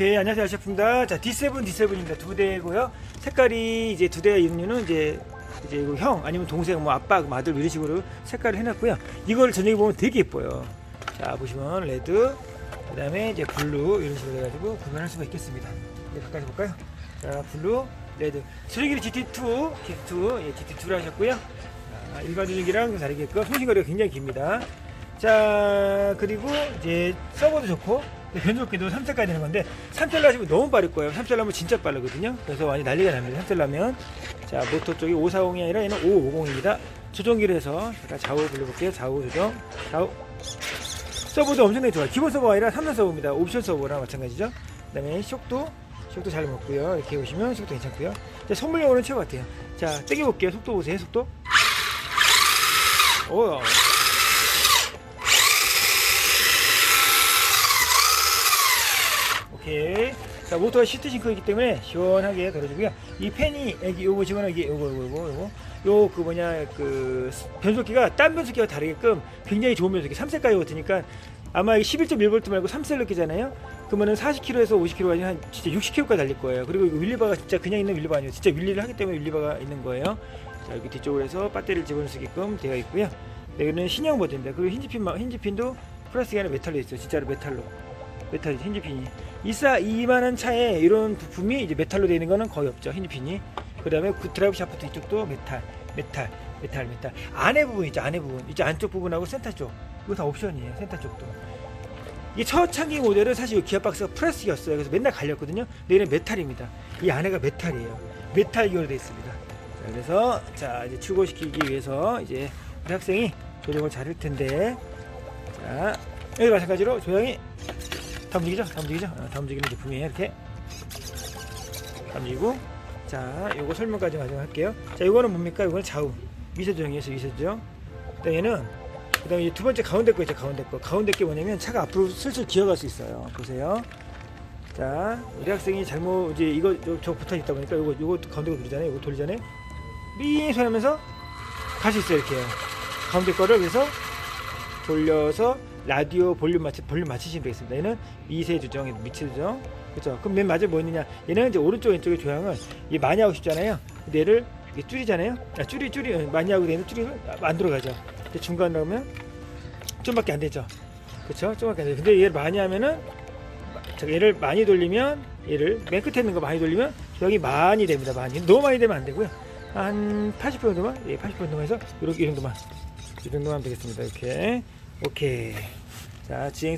오케이 안녕하세요 아시아프입니다. 자 D7 D7입니다. 두 대고요. 색깔이 이제 두 대의 이름류는 이제 이제 형 아니면 동생 뭐 아빠 뭐 아들 이런 식으로 색깔을 해놨고요. 이걸 저녁에 보면 되게 예뻐요. 자 보시면 레드 그다음에 이제 블루 이런 식으로 해가지고 구분할 수가 있겠습니다. 이제 가까이 볼까요? 자 블루 레드 조종기를 GT2 GT2 예, GT2로 하셨고요. 자, 일반 조종기랑 다르게끔 송신거리가 굉장히 깁니다. 자 그리고 이제 서버도 좋고 변속기도 3셀까지 되는 건데 3셀 하시면 너무 빠를 거예요. 3셀 하면 진짜 빠르거든요. 그래서 완전 난리가 납니다. 3셀 하면. 자 모터 쪽이 540이 아니라 얘는 550입니다. 조종기를 해서 제가 좌우 불러볼게요. 좌우 조정. 좌우. 서버도 엄청나게 좋아요. 기본 서버가 아니라 3단 서버입니다. 옵션 서버랑 마찬가지죠. 그 다음에 속도 속도 잘 먹고요. 이렇게 보시면 속도 괜찮고요. 자, 선물용으로는 최고 같아요. 자 땡겨볼게요. 속도 보세요. 속도. 오 오케이. 자, 모터가 시트싱크이기 때문에 시원하게 걸어주고요. 이 팬이, 여기 요거 이게 요거, 요거, 요거, 요거. 요, 그 뭐냐, 그, 변속기가, 딴 변속기와 다르게끔 굉장히 좋은 변속기. 3셀까지 같으니까 아마 11.1V 말고 3셀 넣기잖아요? 그러면은 40km에서 50km 아니 한 진짜 60km까지 달릴 거예요. 그리고 윌리바가 진짜 그냥 있는 윌리바 아니에요. 진짜 윌리를 하기 때문에 윌리바가 있는 거예요. 자, 여기 뒤쪽으로 해서 배터리를 있게끔 되어 있고요. 네, 여기는 신형 버전입니다. 그리고 힌지핀, 힌지핀도 플라스틱이 아니라 메탈로 있어요. 진짜로 메탈로. 메탈 힌지핀이. 이사 이만한 차에 이런 부품이 이제 메탈로 되어 있는 거는 거의 없죠 힌지핀이. 그 다음에 그 드라이브 샤프트 이쪽도 메탈 메탈 메탈 메탈. 안에 부분 있죠 안에 부분. 이제 안쪽 부분하고 센터 쪽. 이거 다 옵션이에요 센터 쪽도. 이 초창기 모델은 사실 이 기아 박스가 플라스틱이었어요. 그래서 맨날 갈렸거든요. 근데 얘는 메탈입니다. 이 안에가 메탈이에요. 메탈 기어로 되어 있습니다. 자, 그래서 자 이제 출고시키기 위해서 이제 우리 학생이 조정을 잘할 텐데. 자 여기 마찬가지로 조용히 다 움직이죠? 다 움직이죠? 어, 다 움직이는 제품이에요. 이렇게. 다 움직이고. 자, 요거 설명까지 마저 할게요. 자, 요거는 뭡니까? 요거는 좌우. 미세 조정이에요. 미세 조정. 그다음 얘는 그다음에 이두 번째 가운데 거 있죠. 가운데 거. 가운데 게 뭐냐면 차가 앞으로 슬슬 기어갈 수 있어요. 보세요. 자, 우리 학생이 잘못 이제 이거 저, 저 붙어 있다 보니까 요거 요거 가운데 거 누르잖아요. 요거 돌리잖아요. 삥 소리 하면서 갈 수 있어요. 이렇게. 가운데 거를 그래서 돌려서 라디오 볼륨 맞추 볼륨 맞추시면 되겠습니다. 얘는 미세 조정, 미세 조정. 그렇죠. 그럼 맨 마지막 뭐 있느냐? 얘는 이제 오른쪽 왼쪽의 조향을 이 많이 하고 싶잖아요. 근데 얘를 이게 줄이잖아요. 아, 줄이 줄이 많이 하고 되는 줄이 안 들어가죠. 근데 중간 나오면 좀밖에 안 되죠. 그렇죠? 좀밖에 안 돼. 근데 얘를 많이 하면은 자, 얘를 많이 돌리면 얘를 맨 끝에 있는 거 많이 돌리면 조향이 많이 됩니다. 많이. 너무 많이 되면 안 되고요. 한 80% 정도만, 예, 80% 정도만 해서 이렇게 이 정도만, 이 정도만 되겠습니다. 이렇게. 오케이. 자, 지행